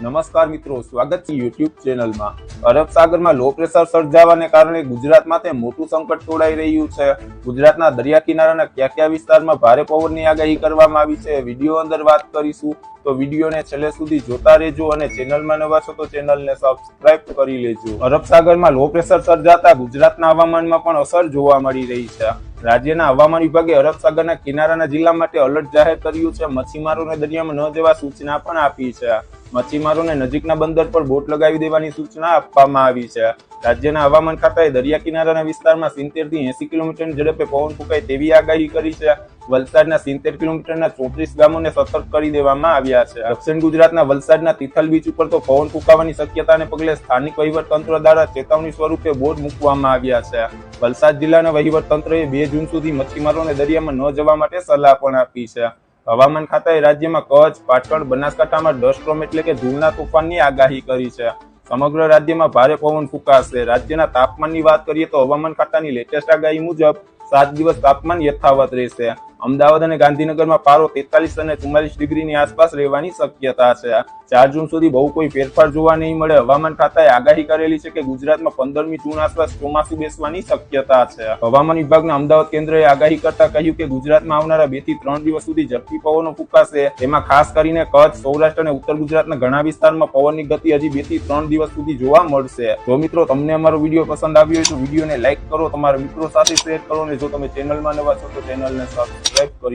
નમસ્કાર મિત્રો, સ્વાગત છે યુટ્યુબ ચેનલમાં અરબ સાગરમાં લો પ્રેશર સર્જાવાને કારણે ગુજરાત તે મોટું સંકટ તોડાઈ રહ્યું છે. ગુજરાતના દરિયા કિનારાના કયા કયા વિસ્તારમાં ભારે પવનની આગાહી કરવામાં આવી છે, વીડિયો અંદર વાત કરીશું. તો વિડીયોને છેલ્લે સુધી જોતા રહેજો અને ચેનલમાં નવા છો તો ચેનલને સબસ્ક્રાઇબ કરી લેજો. અરબ સાગરમાં લો પ્રેશર સર્જાતા ગુજરાતના હવામાનમાં પણ અસર જોવા મળી રહી છે. રાજ્યના હવામાન વિભાગે અરબ સાગરના કિનારાના જિલ્લા માટે અલર્ટ જાહેર કર્યું છે. મચ્છીમારોને દરિયામાં ન જવા સૂચના પણ આપી છે. મચ્છીમારોને નજીકના બંદર પર બોટ લગાવી દેવાની સૂચના આપવામાં આવી છે. રાજ્યના હવામાન ખાતાએ દરિયા કિનારાના વિસ્તારમાં સિત્તેરથી એસી કિલોમીટર ઝડપે પવન ફૂંકાય તેવી આગાહી કરી છે. વલસાડના સિત્તેર કિલોમીટરના ચોત્રીસ ગામોને સતર્ક કરી દેવામાં આવ્યા છે. દક્ષિણ ગુજરાતના વલસાડના તિથલ બીચ ઉપર તો પવન ફૂંકાવાની શક્યતાને પગલે સ્થાનિક વહીવટતંત્ર દ્વારા ચેતવણી સ્વરૂપે બોર્ડ મૂકવામાં આવ્યા છે. વલસાડ જિલ્લાના વહીવટ તંત્રએ બે જૂન સુધી મચ્છીમારોને દરિયામાં ન જવા માટે સલાહ પણ આપી છે. હવામાન ખાતાએ રાજ્યમાં કચ્છ, પાટણ, બનાસકાંઠામાં ડસ્ટ્રોમ એટલે કે ધૂળના તોફાનની આગાહી કરી છે. સમગ્ર રાજ્યમાં ભારે પવન ફૂંકાશે. રાજ્યના તાપમાનની વાત કરીએ તો હવામાન ખાતાની લેટેસ્ટ આગાહી મુજબ સાત દિવસ તાપમાન યથાવત રહેશે. અમદાવાદ અને ગાંધીનગરમાં પારો તેતાલીસ અને ચુમ્માલીસ ડિગ્રીની આસપાસ રહેવાની શક્યતા છે. ચાર જૂન સુધી બહુ કોઈ ફેરફાર જોવા નહીં મળે. હવામાન ખાતાએ આગાહી કરેલી છે કે ગુજરાતમાં પંદરમી જૂન આસપાસ ચોમાસું બેસવાની શક્યતા છે. હવામાન વિભાગના અમદાવાદ કેન્દ્રએ આગાહી કરતા કહ્યું કે ગુજરાતમાં આવનારા બેથી ત્રણ દિવસ સુધી ઝડપી પવનો ફૂંકાશે. એમાં ખાસ કરીને કચ્છ, સૌરાષ્ટ્ર અને ઉત્તર ગુજરાતના ઘણા વિસ્તારમાં પવનની ગતિ હજી બેથી ત્રણ દિવસ સુધી જોવા મળશે. જો મિત્રો તમને અમારો વીડિયો પસંદ આવ્યો હોય તો વિડીયોને લાઇક કરો, તમારા મિત્રો સાથે શેર કરો અને જો તમે ચેનલમાં નવા છો તો ચેનલને સબસ્ક્રાઇબ કરી